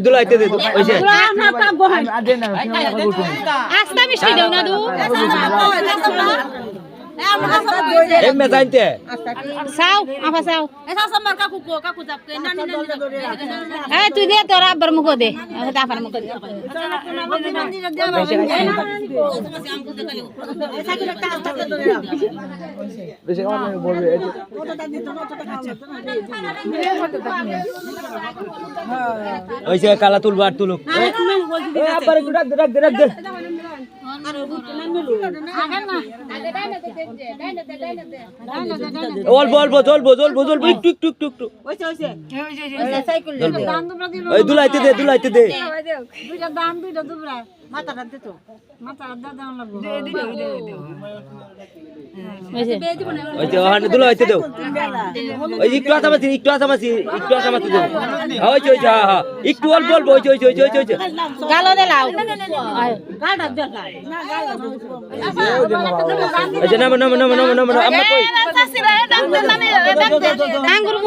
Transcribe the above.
দুলাইতে দে ওইছে আস্তা মিষ্টি দাও না দু এমে জানতে চাও আফা চাও এই তুই দে তোর আব্বার মুখ দে তাফার মুখ দে ওইছে কালা তুলবো আর তুলুক এ আবার একটু রাখ দে রাখ দে রাখ দে অল্প অল্প জ্বলবো জ্বলবো জ্বলবো একটু একটু একটু একটু। দুলাইতে দে দুলাইতে দে। ওই যে ওখানে দুলাইতে দেও ওই একটু আসামাছি একটু আসামাছি একটু আসামাছি দেও ওই যে ওই যে হ্যাঁ হ্যাঁ একটু অল্প অল্প ওই যে ওই যে ওই যে ওই যে গালো দে লাও ওই যে নামো নামো নামো নামো নামো আমরা কই আঙ্গুর